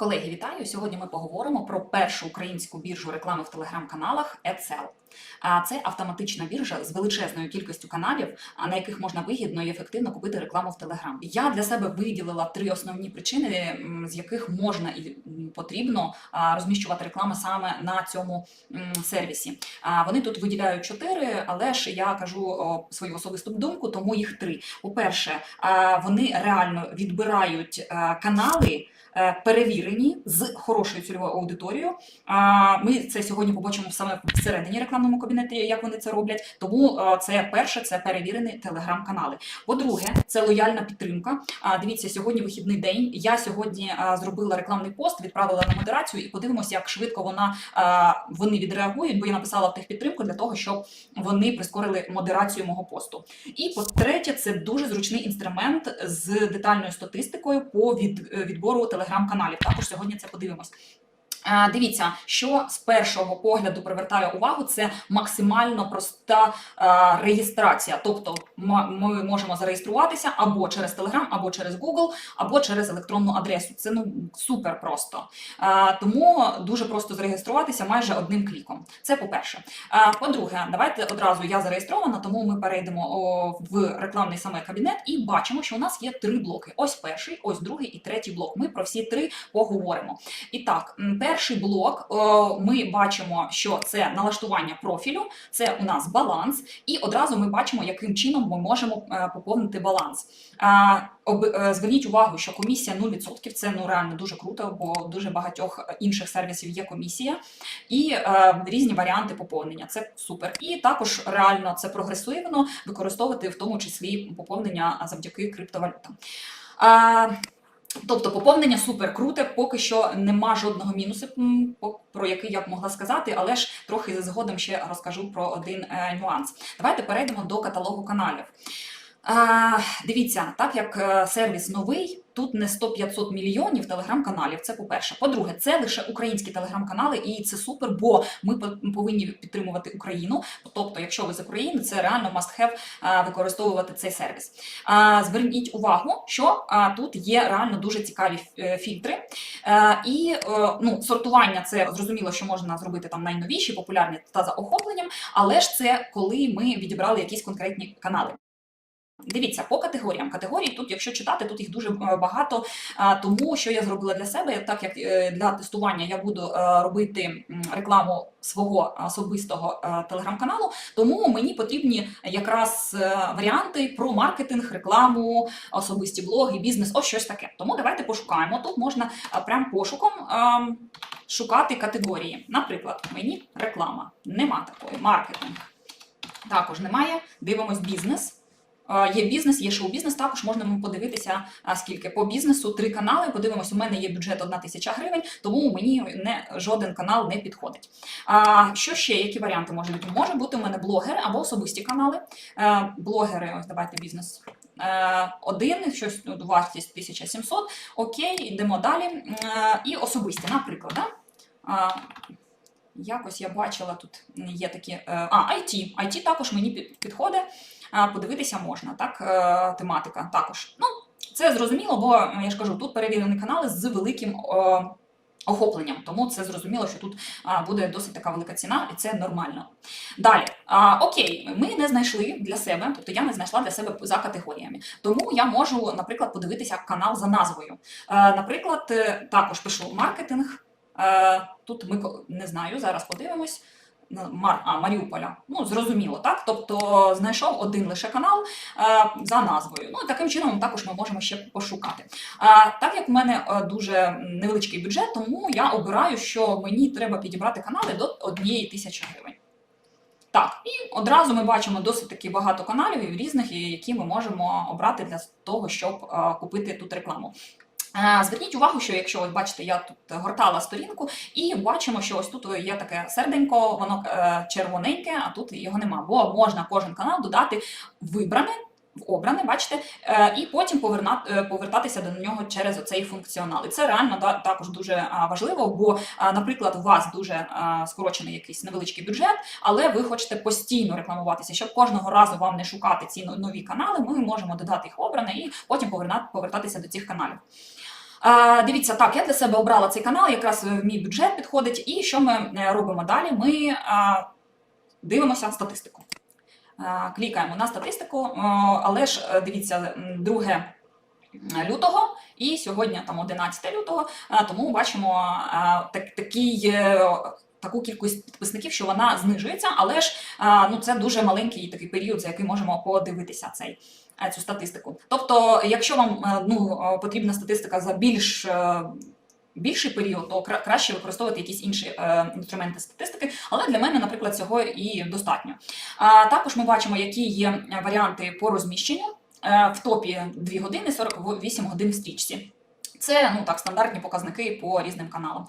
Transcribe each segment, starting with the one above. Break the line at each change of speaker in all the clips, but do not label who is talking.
Колеги, вітаю! Сьогодні ми поговоримо про першу українську біржу реклами в телеграм-каналах. А це автоматична біржа з величезною кількістю каналів, на яких можна вигідно і ефективно купити рекламу в Телеграм. Я для себе виділила три основні причини, з яких можна і потрібно розміщувати рекламу саме на цьому сервісі. Вони тут виділяють чотири, але ж я кажу свою особисту думку, тому їх три. По-перше, вони реально відбирають канали. Е, Перевірені з хорошою цільовою аудиторією. А, Ми це сьогодні побачимо саме всередині рекламному кабінеті, як вони це роблять. Тому е, це перше, це перевірені телеграм-канали. По-друге, це лояльна підтримка. А дивіться, сьогодні вихідний день. Я сьогодні е, зробила рекламний пост, відправила на модерацію і подивимося, як швидко вона вони відреагують, бо я написала в техпідтримку для того, щоб вони прискорили модерацію мого посту. І по-третє, це дуже зручний інструмент з детальною статистикою по від, відбору телеграм-каналів. Також сьогодні це подивимось. Е, Дивіться, що з першого погляду привертає увагу, це максимально проста е, реєстрація. Тобто ми можемо зареєструватися або через Telegram, або через Google, або через електронну адресу. Це ну супер просто. Е, Тому дуже просто зареєструватися майже одним кліком. Це по-перше. По-друге, давайте одразу я зареєстрована, тому ми перейдемо в рекламний саме кабінет і бачимо, що у нас є три блоки. Ось перший, ось другий і третій блок. Ми про всі три поговоримо. І так, м, перший блок ми бачимо, що це налаштування профілю, це у нас баланс, і одразу ми бачимо, яким чином ми можемо е, поповнити баланс. Е, Зверніть увагу, що комісія 0%, це ну реально дуже круто, бо дуже багатьох інших сервісів є комісія, і е, різні варіанти поповнення. Це супер. І також реально це прогресивно використовувати в тому числі поповнення завдяки криптовалютам. Тобто поповнення супер круте, поки що нема жодного мінусу, про який я б могла сказати, але ж трохи згодом ще розкажу про один е, нюанс. Давайте перейдемо до каталогу каналів. Дивіться, так як е, сервіс новий, тут не 100-500 мільйонів телеграм-каналів. Це по-перше. По-друге, це лише українські телеграм-канали, і це супер, бо ми по- повинні підтримувати Україну. Тобто, якщо ви з України, це реально must have використовувати цей сервіс. Зверніть увагу, що тут є реально дуже цікаві е, фільтри. Е, І е, ну, сортування це зрозуміло, що можна зробити там найновіші, популярні та за охопленням, але ж це коли ми відібрали якісь конкретні канали. Дивіться, по категоріям. Категорії тут, якщо читати, тут їх дуже е, багато. Тому що я зробила для себе, так як е, для тестування я буду е, робити рекламу свого особистого телеграм-каналу, тому мені потрібні якраз варіанти про маркетинг, рекламу, особисті блоги, бізнес, ось щось таке. Тому давайте пошукаємо. Тут можна прям пошуком ем, шукати категорії. Наприклад, мені реклама. Нема такої. Маркетинг. Також немає. Дивимось бізнес. Е, Є бізнес, є шоу-бізнес. Також можна подивитися, скільки по бізнесу три канали. Подивимось, у мене є бюджет 1 тисяча гривень, тому мені не жоден канал не підходить. А що ще? Які варіанти може бути? Може бути у мене блогери або особисті канали. Е, Блогери, ось давайте бізнес. Е, Один, щось ну, вартість 1700. Окей, йдемо далі. Е, І особисті, наприклад, да? Якось я бачила, тут є такі. е, А, IT. IT також мені підходить. А, Подивитися можна, так? е, Тематика також. Ну, це зрозуміло, бо е, я ж кажу, тут перевірені канали з великим е, охопленням, тому це зрозуміло, що тут а, буде досить така велика ціна, і це нормально. Далі, а, окей, ми не знайшли для себе, тобто я не знайшла для себе за категоріями. Тому я можу, наприклад, подивитися канал за назвою. Е, Наприклад, е, також пишу маркетинг. Е, Тут ми не знаю, зараз подивимось. Мар, а, Маріуполя. Ну, зрозуміло, так? Тобто знайшов один лише канал е, за назвою. Ну, таким чином також ми можемо ще пошукати. А, так як в мене е, дуже невеличкий бюджет, тому я обираю, що мені треба підібрати канали до однієї тисячі гривень. Так, і одразу ми бачимо досить таки багато каналів різних, які ми можемо обрати для того, щоб е, купити тут рекламу. Е, Зверніть увагу, що якщо от бачите, я тут гортала сторінку, і бачимо, що ось тут є таке серденько, воно е, червоненьке, а тут його нема. Бо можна кожен канал додати вибране, обране, бачите, е, і потім повертатися до нього через оцей функціонал. І це реально також дуже важливо, бо, наприклад, у вас дуже скорочений якийсь невеличкий бюджет, але ви хочете постійно рекламуватися, щоб кожного разу вам не шукати ці нові канали. Ми можемо додати їх обране і потім повертатися до цих каналів. А, дивіться, так, я для себе обрала цей канал, якраз в мій бюджет підходить. І що ми е, робимо далі? Ми а, дивимося статистику. А, клікаємо на статистику, але ж е, дивіться, 2 лютого і сьогодні там 11 лютого, тому бачимо так, такий. е, Таку кількість підписників, що вона знижується, але ж ну це дуже маленький такий період, за який можемо подивитися цей е, цю статистику. Тобто, якщо вам е, ну е, потрібна статистика за більш е, більший період, то краще використовувати якісь інші е, інструменти статистики. Але для мене, наприклад, цього і достатньо. Також ми бачимо, які є е, варіанти по розміщенню Е, в топі 2 години 48 годин в стрічці. Це ну так стандартні показники по різним каналам.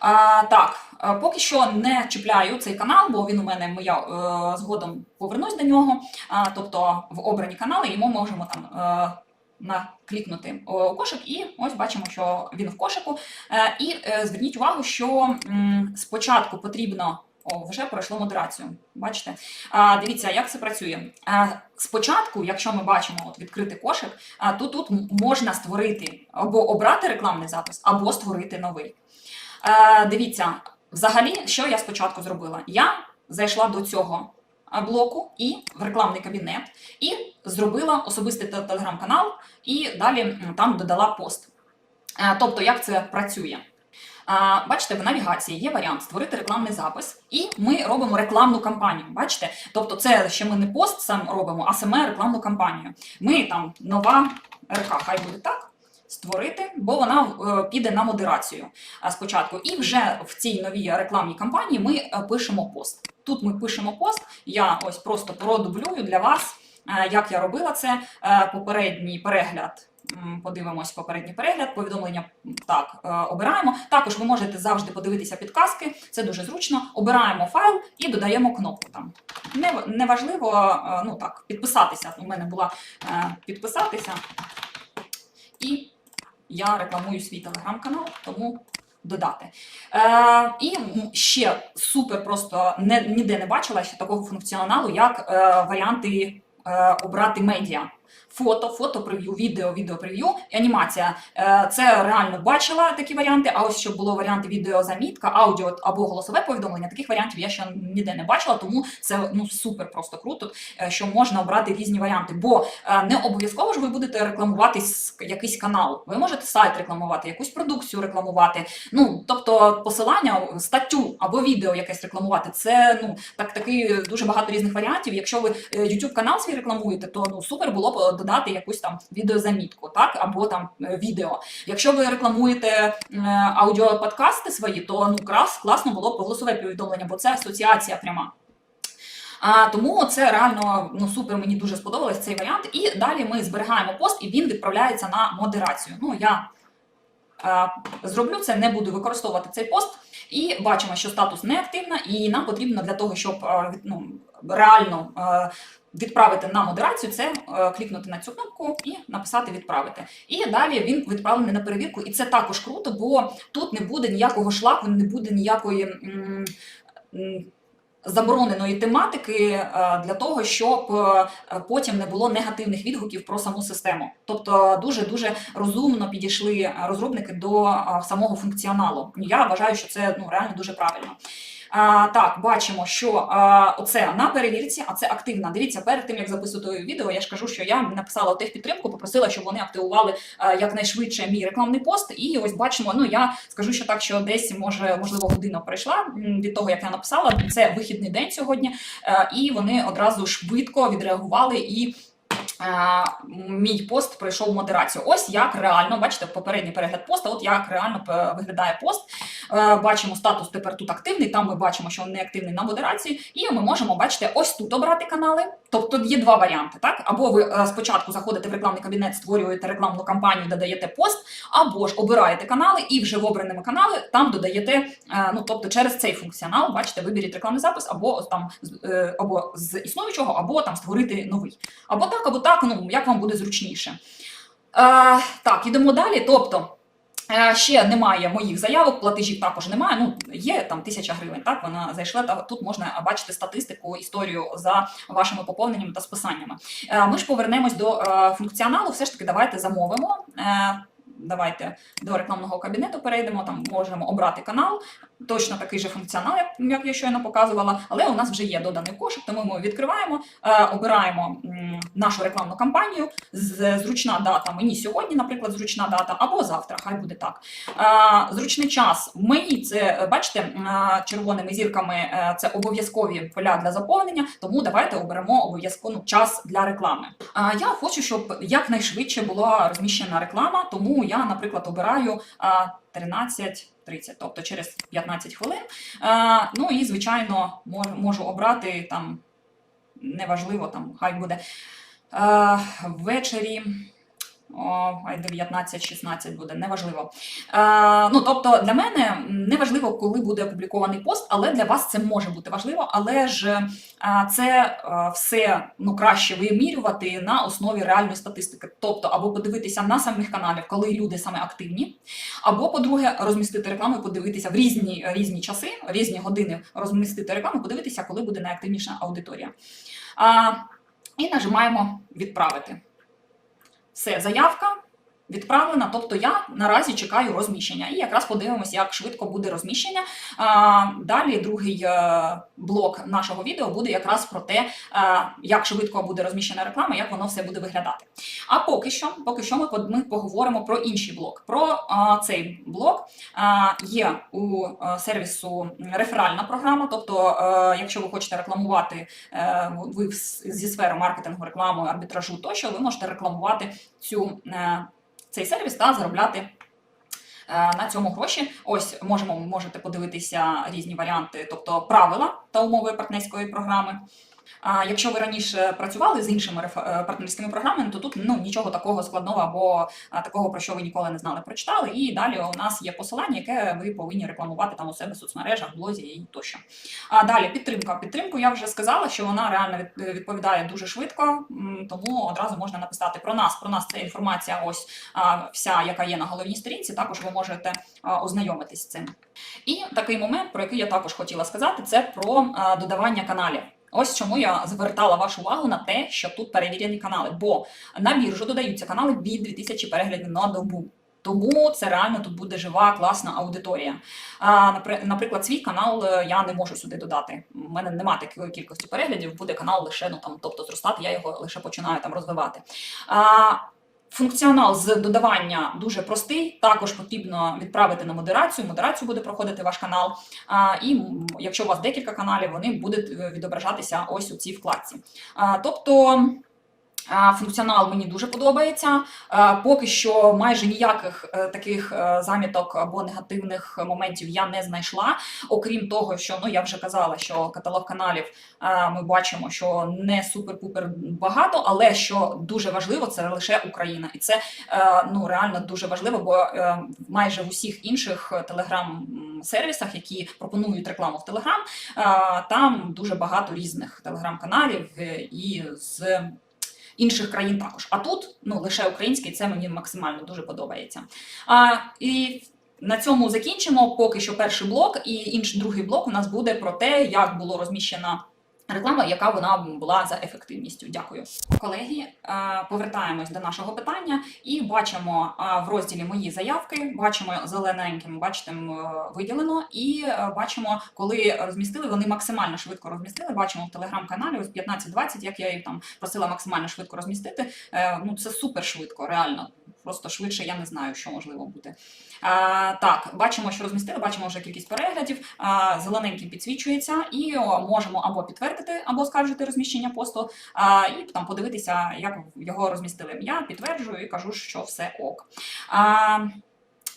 А, так, е, поки що не чіпляю цей канал, бо він у мене моя е, згодом повернусь до нього. А, тобто в обрані канали, і ми можемо там е, наклікнути у кошик, і ось бачимо, що він в кошику. І зверніть увагу, що спочатку потрібно. О, вже пройшло модерацію. Бачите? А, дивіться, як це працює. А, спочатку, якщо ми бачимо от відкритий кошик, а, то тут можна створити або обрати рекламний запис, або створити новий. Е, дивіться, взагалі, що я спочатку зробила? Я зайшла до цього блоку і в рекламний кабінет, і зробила особистий телеграм-канал, і далі там додала пост. Тобто, як це працює? Бачите, в навігації є варіант створити рекламний запис, і ми робимо рекламну кампанію. Бачите? Тобто, це ще ми не пост сам робимо, а саме рекламну кампанію. Ми там нова РК, хай буде так. Створити, бо вона е, піде на модерацію спочатку. І вже в цій новій рекламній кампанії ми е, пишемо пост. Тут ми пишемо пост. Я ось просто продублюю для вас, е, як я робила це. Попередній перегляд. Подивимось попередній перегляд, повідомлення так е, обираємо. Також ви можете завжди подивитися підказки, це дуже зручно. Обираємо файл і додаємо кнопку там. Неважливо, е, ну так, підписатися. У мене була е, підписатися. І я рекламую свій телеграм-канал, тому додати. Е, і ще супер просто не, ніде не бачила ще такого функціоналу, як е, варіанти е, обрати медіа. Фото, фото прев'ю, відео, відео прев'ю, і анімація. Е, Це реально бачила такі варіанти. А ось щоб було варіанти відеозамітка, аудіо або голосове повідомлення. Таких варіантів я ще ніде не бачила, тому це ну супер просто круто, е, що можна обрати різні варіанти. Бо е, не обов'язково ж ви будете рекламувати якийсь канал. Ви можете сайт рекламувати, якусь продукцію рекламувати. Ну тобто посилання, статтю або відео якесь рекламувати. Це ну так таки дуже багато різних варіантів. Якщо ви YouTube канал свій рекламуєте, то ну супер було б додати якусь там відеозамітку, так або там е, відео. Якщо ви рекламуєте е, аудіоподкасти свої, то ну крас класно було б голосове повідомлення, бо це асоціація пряма. А, тому це реально ну супер. Мені дуже сподобалось цей варіант. І далі ми зберігаємо пост, і він відправляється на модерацію. Ну я зроблю це, не буду використовувати цей пост. І бачимо, що статус неактивна, і нам потрібно для того, щоб е, ну, реально е, відправити на модерацію, це е, клікнути на цю кнопку і написати відправити. І далі він відправлений на перевірку. І це також круто, бо тут не буде ніякого шлаку, не буде ніякої. м, Забороненої тематики е, для того, щоб е, потім не було негативних відгуків про саму систему. Тобто дуже дуже розумно підійшли розробники до е, самого функціоналу. Я вважаю, що це ну реально дуже правильно. А, так, бачимо, що а, оце на перевірці, а це активна. Дивіться, перед тим як записувати відео, я ж кажу, що я написала техпідтримку, попросила, щоб вони активували а, якнайшвидше мій рекламний пост. І ось бачимо. Ну я скажу, що так, що десь може можливо година пройшла від того, як я написала. Це вихідний день сьогодні, е, і вони одразу швидко відреагували і. Е, Мій пост пройшов модерацію. Ось як реально, бачите, попередній перегляд поста, от як реально е, виглядає пост. Е, Бачимо статус тепер тут активний. Там ми бачимо, що він не активний на модерації, і ми можемо бачити ось тут обрати канали. Тобто є два варіанти, так? Або ви спочатку заходите в рекламний кабінет, створюєте рекламну кампанію, додаєте пост, або ж обираєте канали і вже в обраними канали там додаєте. Ну тобто через цей функціонал, бачите, виберіть рекламний запис, або там або з існуючого, або там створити новий. Або так, або так, ну як вам буде зручніше. Е, так, ідемо далі. Тобто. Е, Ще немає моїх заявок, платежів також немає. Ну є там тисяча гривень. Так вона зайшла. Та тут можна бачити статистику, історію за вашими поповненнями та списаннями. Е, Ми ж повернемось до е, функціоналу. Все ж таки, давайте замовимо. Е, давайте до рекламного кабінету перейдемо. Там можемо обрати канал. Точно такий же функціонал, як- я щойно показувала, але у нас вже є доданий кошик, тому ми відкриваємо, е, обираємо нашу рекламну кампанію. Зручна дата мені сьогодні, наприклад, зручна дата, або завтра, хай буде так. Е, Зручний час мені це бачите е, червоними зірками. Це обов'язкові поля для заповнення. Тому давайте оберемо обов'язково ну, час для реклами. Я хочу, щоб якнайшвидше була розміщена реклама, тому я, наприклад, обираю а, 13.30, тобто через 15 хвилин. Ну і звичайно, можу обрати там неважливо, там хай буде ввечері. О, 19-16 буде, неважливо. Е, ну, тобто для мене неважливо, коли буде опублікований пост, але для вас це може бути важливо. Але ж е, це е, все ну, краще вимірювати на основі реальної статистики. Тобто, або подивитися на самих каналів, коли люди саме активні, або, по-друге, розмістити рекламу, і подивитися в різні, різні часи, різні години розмістити рекламу, подивитися, коли буде найактивніша аудиторія. А, і нажимаємо відправити. Все, заявка відправлена. Тобто я наразі чекаю розміщення. І якраз подивимося, як швидко буде розміщення. Далі другий е, блок нашого відео буде якраз про те, е, як швидко буде розміщена реклама, як воно все буде виглядати. А поки що, поки що ми, ми поговоримо про інший блок. Про цей блок є у сервісу реферальна програма. Тобто, е, якщо ви хочете рекламувати е, ви зі сфери маркетингу, реклами, арбітражу тощо, ви можете рекламувати цю, е, цей сервіс та заробляти. е, На цьому гроші ось можемо можете подивитися різні варіанти, тобто правила та умови партнерської програми. А якщо ви раніше працювали з іншими е, партнерськими програмами, то тут ну нічого такого складного або такого, про що ви ніколи не знали, прочитали. І далі у нас є посилання, яке ви повинні рекламувати там у себе в соцмережах, блозі і тощо. А далі підтримка. Підтримку я вже сказала, що вона реально відповідає дуже швидко, тому одразу можна написати про нас. Про нас це інформація, ось вся, яка є на головній сторінці. Також ви можете ознайомитись з цим. І такий момент, про який я також хотіла сказати, це про додавання каналів. Ось чому я звертала вашу увагу на те, що тут перевірені канали, бо на біржу додаються канали від 2000 переглядів на добу. Тому це реально тут буде жива, класна аудиторія. А, наприклад, свій канал е, я не можу сюди додати. У мене немає такої кількості переглядів, буде канал лише ну там, тобто зростати, я його лише починаю там розвивати. А, Функціонал з додавання дуже простий. Також потрібно відправити на модерацію. Модерацію буде проходити ваш канал. І якщо у вас декілька каналів, вони будуть е, відображатися ось у цій вкладці. Тобто. А, Функціонал мені дуже подобається. Поки що майже ніяких е, таких е, заміток або негативних моментів я не знайшла. Окрім того, що ну я вже казала, що каталог каналів е, ми бачимо, що не супер-пупер багато, але що дуже важливо, це лише Україна, і це е, ну реально дуже важливо, бо е, майже в усіх інших телеграм-сервісах, які пропонують рекламу в Телеграм, е, там дуже багато різних телеграм-каналів е, і з. Інших країн також. А тут ну лише український, це мені максимально дуже подобається. А, і на цьому закінчимо. Поки що перший блок, і інший другий блок у нас буде про те, як було розміщена реклама, яка вона була за ефективністю. Дякую, колеги. е, Повертаємось до нашого питання і бачимо е, в розділі Мої заявки. Бачимо зелененьким, бачите, е, виділено, і бачимо, коли розмістили. Вони максимально швидко розмістили. Бачимо в телеграм-каналі ось 15-20, як я їх там просила максимально швидко розмістити. Ну це супер швидко, реально. Просто швидше я не знаю, що можливо бути. А, так, бачимо, що розмістили, бачимо вже кількість переглядів. А, зелененьким підсвічується, і можемо або підтвердити, або скаржити розміщення посту, а, і там подивитися, як його розмістили. Я підтверджую і кажу, що все ок. А,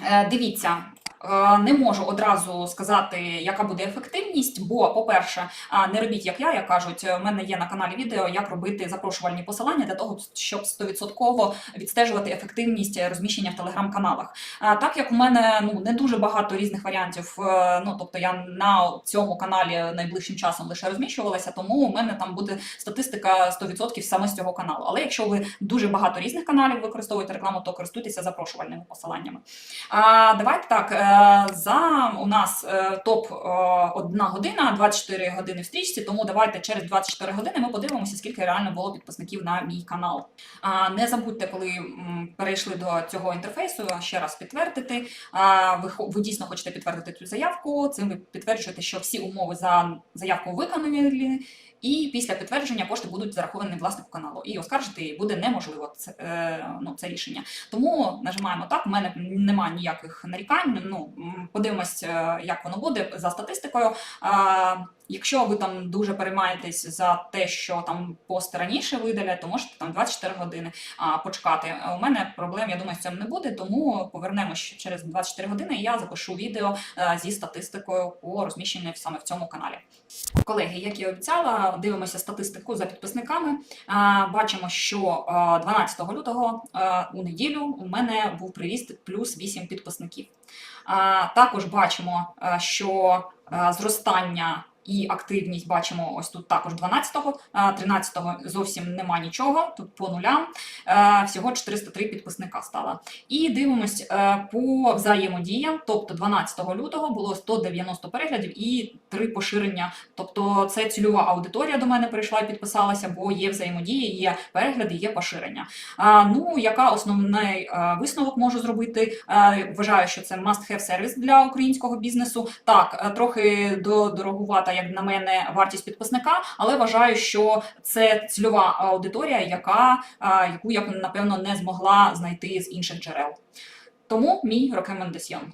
е, дивіться. Е, Не можу одразу сказати, яка буде ефективність, бо, по-перше, не робіть як я, як кажуть, у мене є на каналі відео, як робити запрошувальні посилання для того, щоб 100% відстежувати ефективність розміщення в телеграм-каналах. Так як у мене ну не дуже багато різних варіантів, е, ну тобто я на цьому каналі найближчим часом лише розміщувалася, тому у мене там буде статистика 100% саме з цього каналу. Але якщо ви дуже багато різних каналів використовуєте рекламу, то користуйтеся запрошувальними посиланнями. А, давайте так. Е, За у нас е, топ е, година, 24 години в стрічці. Тому давайте через 24 години ми подивимося, скільки реально було підписників на мій канал. Не забудьте, коли перейшли до цього інтерфейсу, ще раз підтвердити. Ви, ви дійсно хочете підтвердити цю заявку. Цим ви підтверджуєте, що всі умови за заявку виконані. І після підтвердження кошти будуть зараховані власнику каналу. І оскаржити буде неможливо це, е, ну, це рішення. Тому нажимаємо так. У мене немає ніяких нарікань. Ну подивимось, е, як воно буде за статистикою. А, якщо ви там дуже переймаєтесь за те, що там пост раніше видалять, то можете там 24 години а, почекати. У мене проблем, я думаю, з цим не буде. Тому повернемось через 24 години. І я запишу відео е, зі статистикою по розміщенню саме в цьому каналі. Колеги, як і обіцяла, дивимося статистику за підписниками. А, Бачимо, що а, 12 лютого а, у неділю у мене був приріст плюс 8 підписників. А, Також бачимо, а, що а, зростання. І активність бачимо ось тут також 12-го, 13-го зовсім нема нічого, тут по нулям. Е, Всього 403 підписника стало. І дивимось е, по взаємодіям. Тобто 12 лютого було 190 переглядів і 3 поширення Тобто це цільова аудиторія до мене прийшла і підписалася, бо є взаємодія, є перегляди, є поширення. Ну, яка основний е, висновок можу зробити? Е, вважаю, що це must-have сервіс для українського бізнесу. Так, е, трохи дорогувата, як на мене, вартість підписника, але вважаю, що це цільова аудиторія, яка, е, яку я напевно не змогла знайти з інших джерел. Тому мій рекомендаціон.